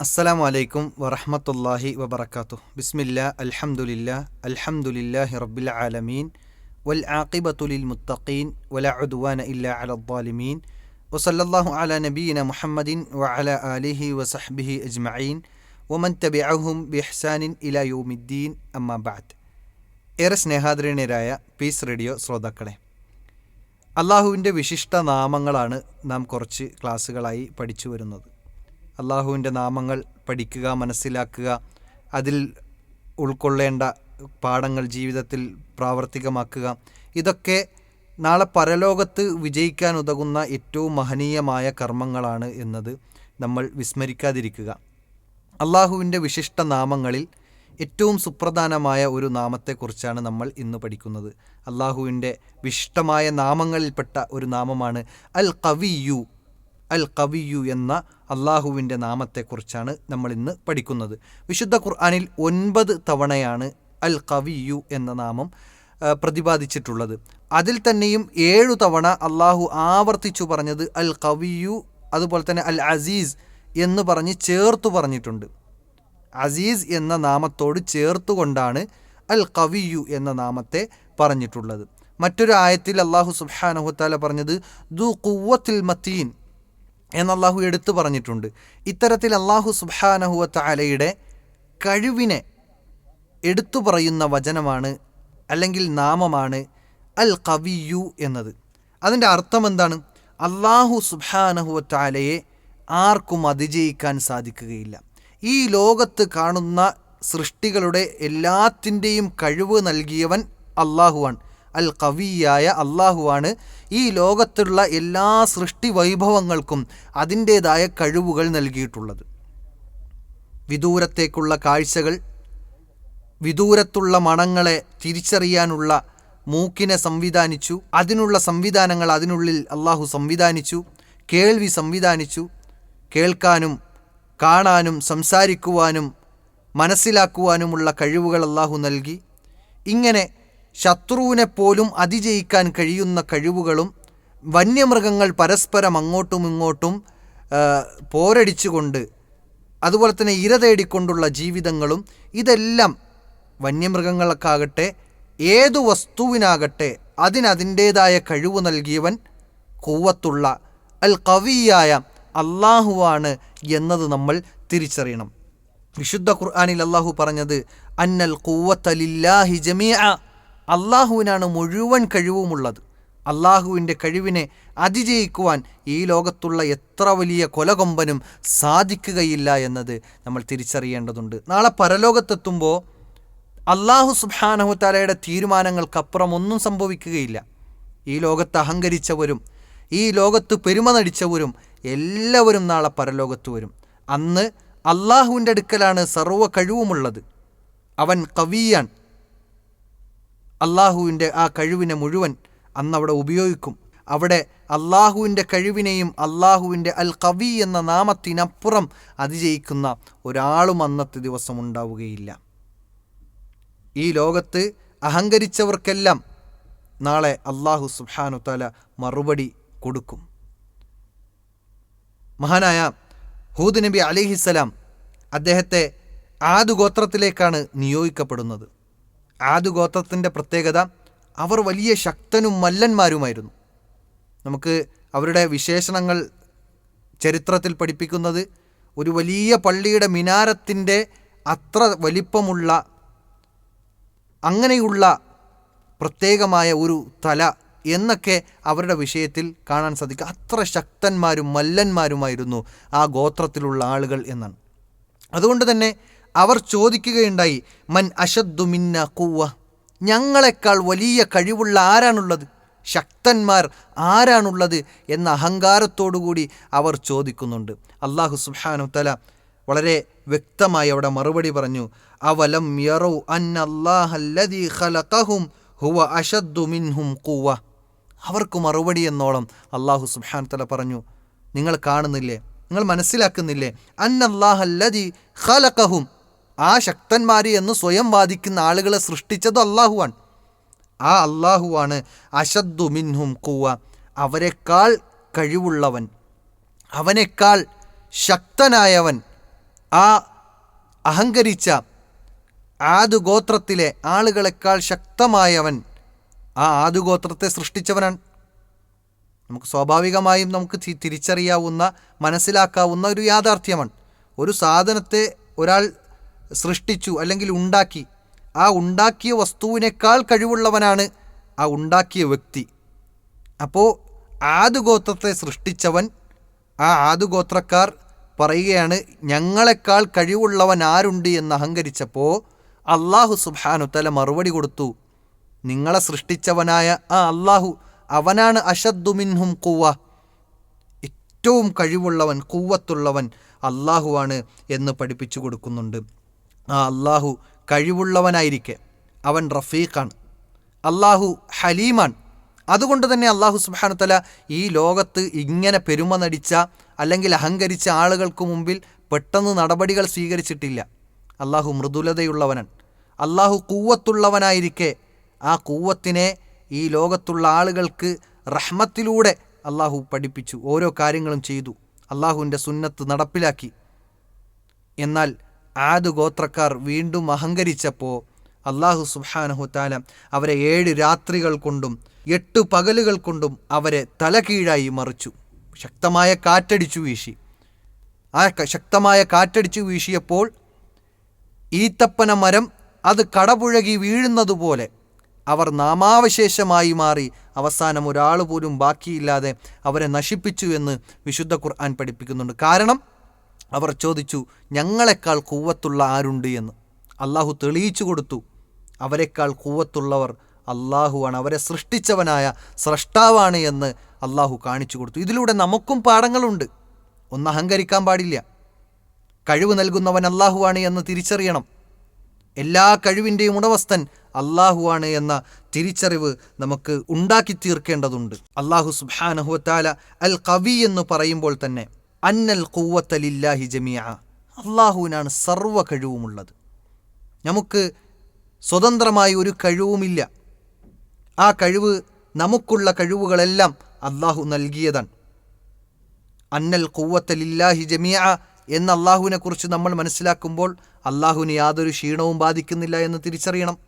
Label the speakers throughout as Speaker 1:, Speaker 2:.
Speaker 1: അസ്സലാമു വലൈക്കും വറഹമത്തല്ലാഹി വബർക്കാത്തു ബിസ്മില്ല അലഹമുല്ല അൽഹംദുലില്ലാഹി റബ്ബിൽ ആലമീൻ. വൽ ആഖിബത്തുലിൽ മുത്തഖീൻ വല ഉദ്വാന ഇല്ല അലദ്ദാലിമീൻ വസല്ലല്ലാഹു അല നബീന മുഹമ്മദിൻ വ അല ആലിഹി വസഹ്ബിഹി അജ്മഈൻ. വമൻ തബിഅഹും ബിഹ്സാനിൻ ഇല യൗമിദ്ദീൻ. അമ്മാ ബഅദ്. ഏറെ സ്നേഹാദരണീയരായ പീസ് റേഡിയോ ശ്രോതാക്കളെ അള്ളാഹുവിന്റെ വിശിഷ്ട നാമങ്ങളാണ് നാം കുറച്ച് ക്ലാസ്സുകളായി പഠിച്ചു വരുന്നത്. അള്ളാഹുവിന്റെ നാമങ്ങൾ പഠിക്കുക മനസ്സിലാക്കുക അതിൽ ഉൾക്കൊള്ളേണ്ട പാഠങ്ങൾ ജീവിതത്തിൽ പ്രാവർത്തികമാക്കുക. ഇതൊക്കെ നാളെ പരലോകത്ത് വിജയിക്കാൻ ഉതകുന്ന ഏറ്റവും മഹനീയമായ കർമ്മങ്ങളാണ് എന്നത് നമ്മൾ വിസ്മരിക്കാതിരിക്കുക. അള്ളാഹുവിന്റെ വിശിഷ്ട നാമങ്ങളിൽ ഏറ്റവും സുപ്രധാനമായ ഒരു നാമത്തെക്കുറിച്ചാണ് നമ്മൾ ഇന്ന് പഠിക്കുന്നത്. അള്ളാഹുവിന്റെ വിശിഷ്ടമായ നാമങ്ങളിൽപ്പെട്ട ഒരു നാമമാണ് അൽ കവിയു അൽ കവിയു എന്ന അള്ളാഹുവിന്റെ നാമത്തെക്കുറിച്ചാണ് നമ്മൾ ഇന്ന് പഠിക്കുന്നത്. വിശുദ്ധ ഖുർആാനിൽ ഒൻപത് തവണയാണ് അൽ കവിയു എന്ന നാമം പ്രതിപാദിച്ചിട്ടുള്ളത്. അതിൽ തന്നെയും ഏഴു തവണ അള്ളാഹു ആവർത്തിച്ചു പറഞ്ഞത് അൽ കവിയു അതുപോലെ തന്നെ അൽ അസീസ് എന്ന് പറഞ്ഞ് ചേർത്തു പറഞ്ഞിട്ടുണ്ട്. അസീസ് എന്ന നാമത്തോട് ചേർത്തുകൊണ്ടാണ് അൽ കവിയു എന്ന നാമത്തെ പറഞ്ഞിട്ടുള്ളത്. മറ്റൊരു ആയത്തിൽ അള്ളാഹു സുബാനഹുത്താല പറഞ്ഞത് ദു കുവത്തിൽ മത്തീൻ എന്ന് അള്ളാഹു എടുത്തു പറഞ്ഞിട്ടുണ്ട്. ഇത്തരത്തിൽ അള്ളാഹു സുബ്ഹാനഹുവത്താലയുടെ കഴിവിനെ എടുത്തു പറയുന്ന വചനമാണ് അല്ലെങ്കിൽ നാമമാണ് അൽ കവിയു എന്നത്. അതിന്റെ അർത്ഥം എന്താണ്? അള്ളാഹു സുബ്ഹാനഹുവത്താലയെ ആർക്കും അതിജയിക്കാൻ സാധിക്കുകയില്ല. ഈ ലോകത്ത് കാണുന്ന സൃഷ്ടികളുടെ എല്ലാത്തിന്റെയും കഴിവ് നൽകിയവൻ അള്ളാഹുവാണ് അൽ കവിയായ അള്ളാഹുവാണ് ഈ ലോകത്തുള്ള എല്ലാ സൃഷ്ടി വൈഭവങ്ങൾക്കും അതിന്റേതായ കഴിവുകൾ നൽകിയിട്ടുള്ളത്. വിദൂരത്തേക്കുള്ള കാഴ്ചകൾ വിദൂരത്തുള്ള മണങ്ങളെ തിരിച്ചറിയാനുള്ള മൂക്കിനെ സംവിധാനിച്ചു അതിനുള്ള സംവിധാനങ്ങൾ അതിനുള്ളിൽ അള്ളാഹു സംവിധാനിച്ചു കേൾവി സംവിധാനിച്ചു കേൾക്കാനും കാണാനും സംസാരിക്കുവാനും മനസ്സിലാക്കുവാനുമുള്ള കഴിവുകൾ അള്ളാഹു നൽകി. ഇങ്ങനെ ശത്രുവിനെ പോലും അതിജയിക്കാൻ കഴിയുന്ന കഴിവുകളും വന്യമൃഗങ്ങൾ പരസ്പരം അങ്ങോട്ടും ഇങ്ങോട്ടും പോരടിച്ചുകൊണ്ട് അതുപോലെ തന്നെ ഇര തേടിക്കൊണ്ടുള്ള ജീവിതങ്ങളും ഇതെല്ലാം വന്യമൃഗങ്ങൾക്കാകട്ടെ ഏതു വസ്തുവിനാകട്ടെ അതിനതിന്റേതായ കഴിവ് നൽകിയവൻ കൂവത്തുള്ള അൽ കവിയായ അള്ളാഹുവാണ് എന്നത് നമ്മൾ തിരിച്ചറിയണം. വിശുദ്ധ ഖുർആാനിൽ അള്ളാഹു പറഞ്ഞത് അന്നൽ കൂവത്തലില്ലാഹി ജമിയ അള്ളാഹുവിനാണ് മുഴുവൻ കഴിവുമുള്ളത്. അള്ളാഹുവിന്റെ കഴിവിനെ അതിജയിക്കുവാൻ ഈ ലോകത്തുള്ള എത്ര വലിയ കൊലകൊമ്പനും സാധിക്കുകയില്ല എന്നത് നമ്മൾ തിരിച്ചറിയേണ്ടതുണ്ട്. നാളെ പരലോകത്തെത്തുമ്പോൾ അള്ളാഹു സുബാനഹുത്താലയുടെ തീരുമാനങ്ങൾക്കപ്പുറം ഒന്നും സംഭവിക്കുകയില്ല. ഈ ലോകത്ത് അഹങ്കരിച്ചവരും ഈ ലോകത്ത് പെരുമ നടിച്ചവരും എല്ലാവരും നാളെ പരലോകത്ത് വരും. അന്ന് അള്ളാഹുവിന്റെ അടുക്കലാണ് സർവ കഴിവുമുള്ളത്. അവൻ കവിയാൻ അള്ളാഹുവിന്റെ ആ കഴിവിനെ മുഴുവൻ അന്നവിടെ ഉപയോഗിക്കും. അവിടെ അള്ളാഹുവിന്റെ കഴിവിനെയും അള്ളാഹുവിന്റെ അൽ കവി എന്ന നാമത്തിനപ്പുറം അതിജയിക്കുന്ന ഒരാളും അന്നത്തെ ദിവസം ഉണ്ടാവുകയില്ല. ഈ ലോകത്ത് അഹങ്കരിച്ചവർക്കെല്ലാം നാളെ അള്ളാഹു സുഹാനു തല മറുപടി കൊടുക്കും. മഹാനായ ഹൂദ് നബി അലിഹിസ്സലാം അദ്ദേഹത്തെ ആദു ഗോത്രത്തിലേക്കാണ് നിയോഗിക്കപ്പെടുന്നത്. ആദു ഗോത്രത്തിന്റെ പ്രത്യേകത അവർ വലിയ ശക്തനും മല്ലന്മാരുമായിരുന്നു. നമുക്ക് അവരുടെ വിശേഷണങ്ങൾ ചരിത്രത്തിൽ പഠിപ്പിക്കുന്നത് ഒരു വലിയ പള്ളിയുടെ മിനാരത്തിന്റെ അത്ര വലിപ്പമുള്ള അങ്ങനെയുള്ള പ്രത്യേകമായ ഒരു തല എന്നൊക്കെ അവരുടെ വിഷയത്തിൽ കാണാൻ സാധിക്കും. അത്ര ശക്തന്മാരും മല്ലന്മാരുമായിരുന്നു ആ ഗോത്രത്തിലുള്ള ആളുകൾ എന്നാണ്. അതുകൊണ്ട് തന്നെ അവർ ചോദിക്കുകയുണ്ടായി മൻ അഷദ്ദു മിന്ന കൂവ ഞങ്ങളെക്കാൾ വലിയ കഴിവുള്ള ആരാണുള്ളത്? ശക്തന്മാർ ആരാണുള്ളത്? എന്ന അഹങ്കാരത്തോടുകൂടി അവർ ചോദിക്കുന്നുണ്ട്. അള്ളാഹു സുബ്ഹാനു തല വളരെ വ്യക്തമായി അവിടെ മറുപടി പറഞ്ഞു അവലം യറൗ അന്നല്ലാഹല്ലദീ ഖലഖഹും ഹുവ അഷദ്ദു മിൻഹും കൂവ അവർക്ക് മറുപടി എന്നോളം അള്ളാഹു സുബ്ഹാൻ തല പറഞ്ഞു നിങ്ങൾ കാണുന്നില്ലേ? നിങ്ങൾ മനസ്സിലാക്കുന്നില്ലേ? അന്നല്ലാഹല്ലദീ ഖലഖഹും ആ ശക്തന്മാർ എന്ന് സ്വയം വാദിക്കുന്ന ആളുകളെ സൃഷ്ടിച്ചത് അള്ളാഹുവാണ് ആ അള്ളാഹുവാണ് അശദ്ദു മിൻഹും കൂവ അവരെക്കാൾ കഴിവുള്ളവൻ അവനേക്കാൾ ശക്തനായവൻ. ആ അഹങ്കരിച്ച ആദു ഗോത്രത്തിലെ ആളുകളെക്കാൾ ശക്തമായവൻ ആ ആദുഗോത്രത്തെ സൃഷ്ടിച്ചവനാണ്. നമുക്ക് സ്വാഭാവികമായും നമുക്ക് തിരിച്ചറിയാവുന്ന മനസ്സിലാക്കാവുന്ന ഒരു യാഥാർത്ഥ്യമാണ്. ഒരു സാധനത്തെ ഒരാൾ സൃഷ്ടിച്ചു അല്ലെങ്കിൽ ഉണ്ടാക്കി. ആ ഉണ്ടാക്കിയ വസ്തുവിനേക്കാൾ കഴിവുള്ളവനാണ് ആ ഉണ്ടാക്കിയ വ്യക്തി. അപ്പോൾ ആദുഗോത്രത്തെ സൃഷ്ടിച്ചവൻ ആ ആദുഗോത്രക്കാർ പറയുകയാണ് ഞങ്ങളെക്കാൾ കഴിവുള്ളവൻ ആരുണ്ട്? എന്ന് അഹങ്കരിച്ചപ്പോൾ അള്ളാഹു സുബാനുത്തല തല മറുപടി കൊടുത്തു. നിങ്ങളെ സൃഷ്ടിച്ചവനായ ആ അള്ളാഹു അവനാണ് അഷദ്ദുമിൻഹും കൂവ ഏറ്റവും കഴിവുള്ളവൻ കൂവത്തുള്ളവൻ അള്ളാഹുവാണ് എന്ന് പഠിപ്പിച്ചു കൊടുക്കുന്നുണ്ട്. ആ അള്ളാഹു കഴിവുള്ളവനായിരിക്കെ. അവൻ റഫീഖാണ്. അള്ളാഹു ഹലീമാണ്. അതുകൊണ്ട് തന്നെ അള്ളാഹു സുബ്ഹാനു തല ഈ ലോകത്ത് ഇങ്ങനെ പെരുമ നടിച്ച അല്ലെങ്കിൽ അഹങ്കരിച്ച ആളുകൾക്ക് മുമ്പിൽ പെട്ടെന്ന് നടപടികൾ സ്വീകരിച്ചിട്ടില്ല. അള്ളാഹു മൃദുലതയുള്ളവനാണ്. അള്ളാഹു കൂവത്തുള്ളവനായിരിക്കെ. ആ കൂവത്തിനെ ഈ ലോകത്തുള്ള ആളുകൾക്ക് റഹ്മത്തിലൂടെ അള്ളാഹു പഠിപ്പിച്ചു. ഓരോ കാര്യങ്ങളും ചെയ്തു. അള്ളാഹുവിന്റെ സുന്നത്ത് നടപ്പിലാക്കി. എന്നാൽ ആദ് ഗോത്രക്കാർ വീണ്ടും അഹങ്കരിച്ചപ്പോൾ അള്ളാഹു സുബ്ഹാനഹു താല അവരെ ഏഴ് രാത്രികൾ കൊണ്ടും എട്ട് പകലുകൾ കൊണ്ടും അവരെ തലകീഴായി മറിച്ചു. ശക്തമായ കാറ്റടിച്ചു വീശി. ആ ശക്തമായ കാറ്റടിച്ചു വീശിയപ്പോൾ ഈത്തപ്പന മരം അത് കടപുഴകി വീഴുന്നതുപോലെ അവർ നാമാവശേഷമായി മാറി അവസാനം ഒരാൾ പോലും ബാക്കിയില്ലാതെ അവരെ നശിപ്പിച്ചു എന്ന് വിശുദ്ധ ഖുർആൻ പഠിപ്പിക്കുന്നുണ്ട്. കാരണം അവർ ചോദിച്ചു ഞങ്ങളെക്കാൾ കൂവത്തുള്ള ആരുണ്ട് എന്ന്? അള്ളാഹു തെളിയിച്ചു കൊടുത്തു അവരെക്കാൾ കൂവത്തുള്ളവർ അള്ളാഹുവാണ് അവരെ സൃഷ്ടിച്ചവനായ സ്രഷ്ടാവാണ് എന്ന് അള്ളാഹു കാണിച്ചു കൊടുത്തു. ഇതിലൂടെ നമുക്കും പാഠങ്ങളുണ്ട്. ഒന്ന് അഹങ്കരിക്കാൻ പാടില്ല. കഴിവ് നൽകുന്നവൻ അള്ളാഹുവാണ് എന്ന് തിരിച്ചറിയണം. എല്ലാ കഴിവിന്റെയും ഉടമസ്ഥൻ അള്ളാഹുവാണ് എന്ന തിരിച്ചറിവ് നമുക്ക് ഉണ്ടാക്കി തീർക്കേണ്ടതുണ്ട്. അള്ളാഹു സുബാനഹുവത്താല അൽ കവി എന്ന് പറയുമ്പോൾ തന്നെ അന്നൽ കൂവത്തലില്ലാഹി ജമിയ അള്ളാഹുവിനാണ് സർവ കഴിവുമുള്ളത്. നമുക്ക് സ്വതന്ത്രമായ ഒരു കഴിവുമില്ല. ആ കഴിവ് നമുക്കുള്ള കഴിവുകളെല്ലാം അള്ളാഹു നൽകിയതാണ്. അന്നൽ കൂവത്തലില്ലാഹി ജമിയ എന്ന അള്ളാഹുവിനെക്കുറിച്ച് നമ്മൾ മനസ്സിലാക്കുമ്പോൾ അള്ളാഹുവിന് യാതൊരു ക്ഷീണവും ബാധിക്കുന്നില്ല എന്ന് തിരിച്ചറിയണം.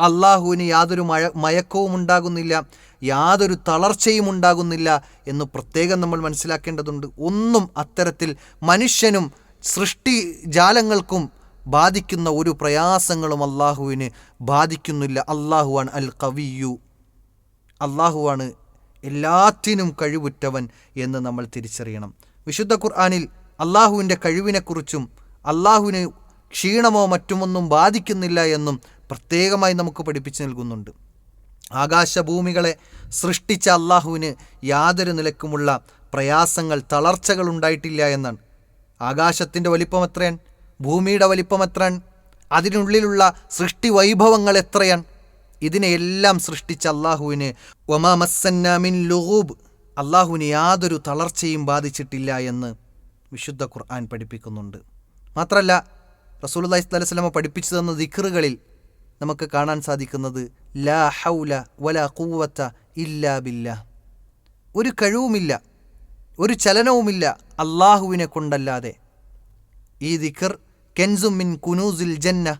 Speaker 1: അള്ളാഹുവിന് യാതൊരു മഴ മയക്കവും ഉണ്ടാകുന്നില്ല യാതൊരു തളർച്ചയും ഉണ്ടാകുന്നില്ല എന്ന് പ്രത്യേകം നമ്മൾ മനസ്സിലാക്കേണ്ടതുണ്ട്. ഒന്നും അത്തരത്തിൽ മനുഷ്യനും സൃഷ്ടി ജാലങ്ങൾക്കും ബാധിക്കുന്ന ഒരു പ്രയാസങ്ങളും അള്ളാഹുവിന് ബാധിക്കുന്നില്ല. അള്ളാഹുവാണ് അൽ കവിയു അള്ളാഹുവാണ് എല്ലാറ്റിനും കഴിവുറ്റവൻ എന്ന് നമ്മൾ തിരിച്ചറിയണം. വിശുദ്ധ ഖുർആാനിൽ അള്ളാഹുവിന്റെ കഴിവിനെക്കുറിച്ചും അള്ളാഹുവിന് ക്ഷീണമോ മറ്റുമൊന്നും ബാധിക്കുന്നില്ല എന്നും പ്രത്യേകമായി നമുക്ക് പഠിപ്പിച്ചു നൽകുന്നുണ്ട്. ആകാശഭൂമികളെ സൃഷ്ടിച്ച അള്ളാഹുവിന് യാതൊരു നിലക്കുമുള്ള പ്രയാസങ്ങൾ തളർച്ചകൾ ഉണ്ടായിട്ടില്ല എന്നാണ്. ആകാശത്തിന്റെ വലിപ്പം എത്രയാണ്? ഭൂമിയുടെ വലിപ്പം എത്രയാണ്? അതിനുള്ളിലുള്ള സൃഷ്ടി വൈഭവങ്ങൾ എത്രയാണ്? ഇതിനെയെല്ലാം സൃഷ്ടിച്ച അള്ളാഹുവിന് ഒമാ മസ്സന്നാമിൻ ലുഹൂബ് അള്ളാഹുവിന് യാതൊരു തളർച്ചയും ബാധിച്ചിട്ടില്ല എന്ന് വിശുദ്ധ ഖുർആൻ പഠിപ്പിക്കുന്നുണ്ട്. മാത്രമല്ല സ്വല്ലല്ലാഹി അലൈഹി വസല്ലമ പഠിപ്പിച്ചു തന്ന ദിക്റുകളിൽ നമുക്ക് കാണാൻ സാധിക്കുന്നത് ലാ ഹൗല വല കൂവത്ത ഇല്ലാ ബില്ല. ഒരു കഴിവുമില്ല ഒരു ചലനവുമില്ല അള്ളാഹുവിനെ കൊണ്ടല്ലാതെ. ഈ ദിഖർ കെൻസുമിൻ കുനൂസിൽ ജന്ന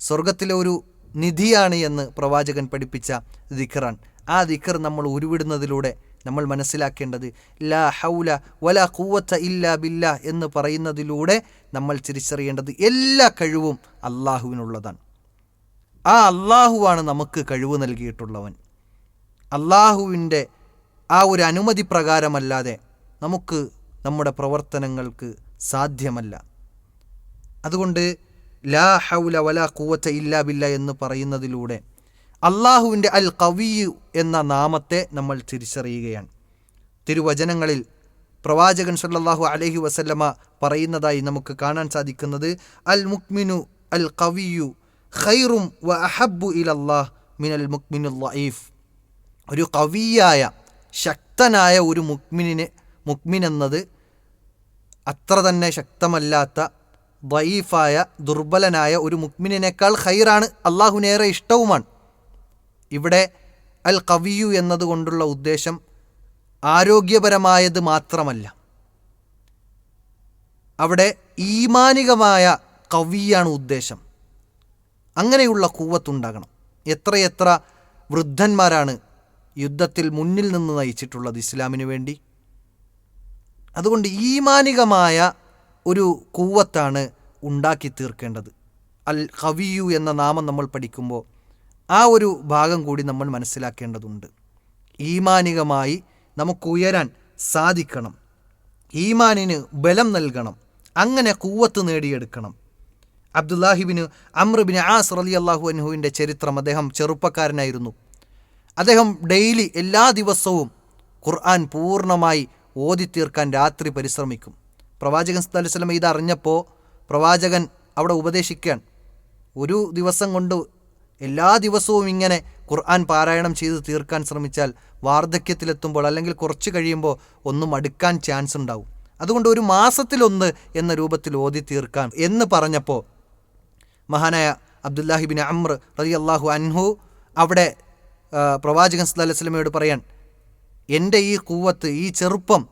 Speaker 1: സ്വർഗത്തിലെ ഒരു നിധിയാണ് എന്ന് പ്രവാചകൻ പഠിപ്പിച്ച ദിഖറാൻ ആ ദിഖർ നമ്മൾ ഉരുവിടുന്നതിലൂടെ നമ്മൾ മനസ്സിലാക്കേണ്ടത് ലാ ഹൗല വല കൂവത്ത ഇല്ലാ ബില്ല എന്ന് പറയുന്നതിലൂടെ നമ്മൾ തിരിച്ചറിയേണ്ടത് എല്ലാ കഴിവും അള്ളാഹുവിനുള്ളതാണ് ആ അള്ളാഹുവാണ് നമുക്ക് കഴിവ് നൽകിയിട്ടുള്ളവൻ. അള്ളാഹുവിന്റെ ആ ഒരു അനുമതി പ്രകാരമല്ലാതെ നമുക്ക് നമ്മുടെ പ്രവർത്തനങ്ങൾക്ക് സാധ്യമല്ല. അതുകൊണ്ട് ലാ ഹൗല വല കൂവറ്റ ഇല്ലാ ബില്ല എന്ന് പറയുന്നതിലൂടെ അള്ളാഹുവിന്റെ അൽ കവിയു എന്ന നാമത്തെ നമ്മൾ തിരിച്ചറിയുകയാണ്. തിരുവചനങ്ങളിൽ പ്രവാചകൻ സല്ലാഹു അലഹി വസല്ലമ പറയുന്നതായി നമുക്ക് കാണാൻ സാധിക്കുന്നത് അൽ മുക്മിനു അൽ കവിയു ഖൈറും വ അഹബു ഇലല്ലാഹ് മിനൽ മുക്മിനു ലഈഫ് ഒരു കവിയായ ശക്തനായ ഒരു മുക്മിനിന് മുക്മിൻ എന്നത് അത്ര തന്നെ ശക്തമല്ലാത്ത ദയീഫായ ദുർബലനായ ഒരു മുക്മിനേക്കാൾ ഖൈറാണ് അള്ളാഹുനേറെ ഇഷ്ടവുമാണ്. ഇവിടെ അൽ കവിയു എന്നതുകൊണ്ടുള്ള ഉദ്ദേശം ആരോഗ്യപരമായത് മാത്രമല്ല. അവിടെ ഈമാനികമായ കവിയാണ് ഉദ്ദേശം. അങ്ങനെയുള്ള കൂവത്തുണ്ടാകണം. എത്രയെത്ര വൃദ്ധന്മാരാണ് യുദ്ധത്തിൽ മുന്നിൽ നിന്ന് നയിച്ചിട്ടുള്ളത് ഇസ്ലാമിന് വേണ്ടി? അതുകൊണ്ട് ഈമാനികമായ ഒരു കൂവത്താണ് ഉണ്ടാക്കി തീർക്കേണ്ടത്. അൽ കവിയു എന്ന നാമം നമ്മൾ പഠിക്കുമ്പോൾ ആ ഒരു ഭാഗം കൂടി നമ്മൾ മനസ്സിലാക്കേണ്ടതുണ്ട്. ഈമാനികമായി നമുക്ക് ഉയരാൻ സാധിക്കണം. ഈമാനിന് ബലം നൽകണം. അങ്ങനെ കൂവത്ത് നേടിയെടുക്കണം. അബ്ദുല്ലാഹിബിന് അമ്രുബിന് ആസ് റലി അള്ളാഹു അൻഹുവിന്റെ ചരിത്രം അദ്ദേഹം ചെറുപ്പക്കാരനായിരുന്നു. അദ്ദേഹം ഡെയിലി എല്ലാ ദിവസവും ഖുർആൻ പൂർണമായി ഓതി തീർക്കാൻ രാത്രി പരിശ്രമിക്കും. പ്രവാചകൻ അലൈഹി വസല്ലം ഇത് അറിഞ്ഞപ്പോൾ പ്രവാചകൻ അവിടെ ഉപദേശിക്കാൻ ഒരു ദിവസം കൊണ്ട് എല്ലാ ദിവസവും ഇങ്ങനെ ഖുർആൻ പാരായണം ചെയ്ത് തീർക്കാൻ ശ്രമിച്ചാൽ വാർദ്ധക്യത്തിലെത്തുമ്പോൾ അല്ലെങ്കിൽ കുറച്ച് കഴിയുമ്പോൾ ഒന്നും അടുക്കാൻ ചാൻസ് ഉണ്ടാവും. അതുകൊണ്ട് ഒരു മാസത്തിലൊന്ന് എന്ന രൂപത്തിൽ ഓതി തീർക്കാൻ എന്ന് പറഞ്ഞപ്പോൾ മഹാനായ അബ്ദുല്ലാഹിബിൻ അമ്ര റതി അള്ളാഹു അൻഹു അവിടെ പ്രവാചകൻ സല്ലല്ലാഹു അലൈഹി വസല്ലമയോട് പറയാൻ എന്റെ ഈ കൂവത്ത് ഈ ചെറുപ്പം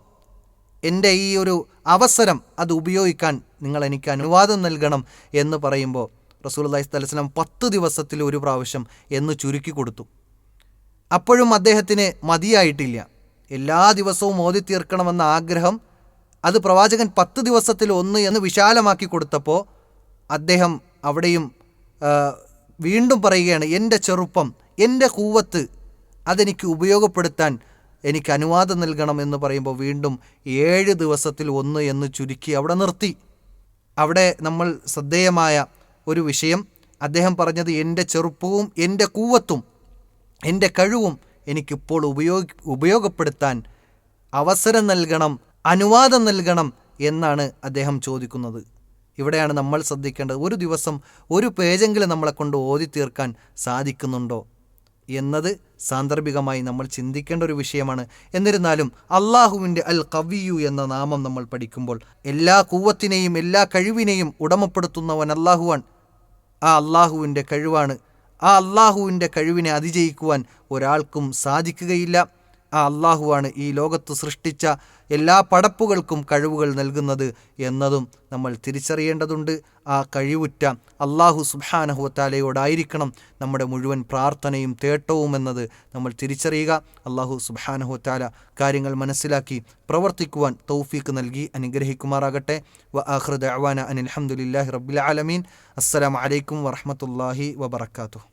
Speaker 1: എന്റെ ഈ ഒരു അവസരം അത് ഉപയോഗിക്കാൻ നിങ്ങൾ എനിക്ക് അനുവാദം നൽകണം എന്ന് പറയുമ്പോൾ അലൈഹി വസല്ലം പത്ത് ദിവസത്തിൽ ഒരു പ്രാവശ്യം എന്ന് ചുരുക്കി കൊടുത്തു. അപ്പോഴും അദ്ദേഹത്തിന് മതിയായിട്ടില്ല. എല്ലാ ദിവസവും ഓതി തീർക്കണമെന്ന ആഗ്രഹം അത് പ്രവാചകൻ പത്ത് ദിവസത്തിൽ ഒന്ന് എന്ന് വിശാലമാക്കി കൊടുത്തപ്പോൾ അദ്ദേഹം അവിടെയും വീണ്ടും പറയുകയാണ് എന്റെ ചെറുപ്പം എന്റെ കൂവത്ത് അതെനിക്ക് ഉപയോഗപ്പെടുത്താൻ എനിക്ക് അനുവാദം നൽകണം എന്ന് പറയുമ്പോൾ വീണ്ടും ഏഴ് ദിവസത്തിൽ ഒന്ന് എന്ന് ചുരുക്കി അവിടെ നിർത്തി. അവിടെ നമ്മൾ ശ്രദ്ധേയമായ ഒരു വിഷയം അദ്ദേഹം പറഞ്ഞത് എന്റെ ചെറുപ്പവും എന്റെ കൂവത്തും എന്റെ കഴിവും എനിക്കിപ്പോൾ ഉപയോഗ ഉപയോഗപ്പെടുത്താൻ അവസരം നൽകണം അനുവാദം നൽകണം എന്നാണ് അദ്ദേഹം ചോദിക്കുന്നത്. ഇവിടെയാണ് നമ്മൾ ശ്രദ്ധിക്കേണ്ടത്. ഒരു ദിവസം ഒരു പേജെങ്കിലും നമ്മളെ കൊണ്ട് ഓതി തീർക്കാൻ സാധിക്കുന്നുണ്ടോ? എന്നത് സാന്ദർഭികമായി നമ്മൾ ചിന്തിക്കേണ്ട ഒരു വിഷയമാണ്. എന്നിരുന്നാലും അള്ളാഹുവിന്റെ അൽ കവിയു എന്ന നാമം നമ്മൾ പഠിക്കുമ്പോൾ എല്ലാ കൂവത്തിനെയും എല്ലാ കഴിവിനെയും ഉടമപ്പെടുത്തുന്നവൻ അള്ളാഹുവാൻ ആ അള്ളാഹുവിന്റെ കഴിവാണ്. ആ അള്ളാഹുവിന്റെ കഴിവിനെ അതിജയിക്കുവാൻ ഒരാൾക്കും സാധിക്കുകയില്ല. ആ അള്ളാഹുവാണ് ഈ ലോകത്ത് സൃഷ്ടിച്ച എല്ലാ പടപ്പുകൾക്കും കഴിവുകൾ നൽകുന്നത് എന്നതും നമ്മൾ തിരിച്ചറിയേണ്ടതുണ്ട്. ആ കഴിവുറ്റ അള്ളാഹു സുബാനഹുവത്താലയോടായിരിക്കണം നമ്മുടെ മുഴുവൻ പ്രാർത്ഥനയും തേട്ടവും എന്നത് നമ്മൾ തിരിച്ചറിയുക. അള്ളാഹു സുബാനഹുവത്താല കാര്യങ്ങൾ മനസ്സിലാക്കി പ്രവർത്തിക്കുവാൻ തൗഫീക്ക് നൽകി അനുഗ്രഹിക്കുമാറാകട്ടെ. വ ആഹ്റദ് അവാന അനിൽ അഹമ്മദില്ലാഹി റബ്ബിൽ ആലമീൻ. അസ്സലാമു അലൈക്കും വറഹമത്തല്ലാഹി വബർക്കാത്തു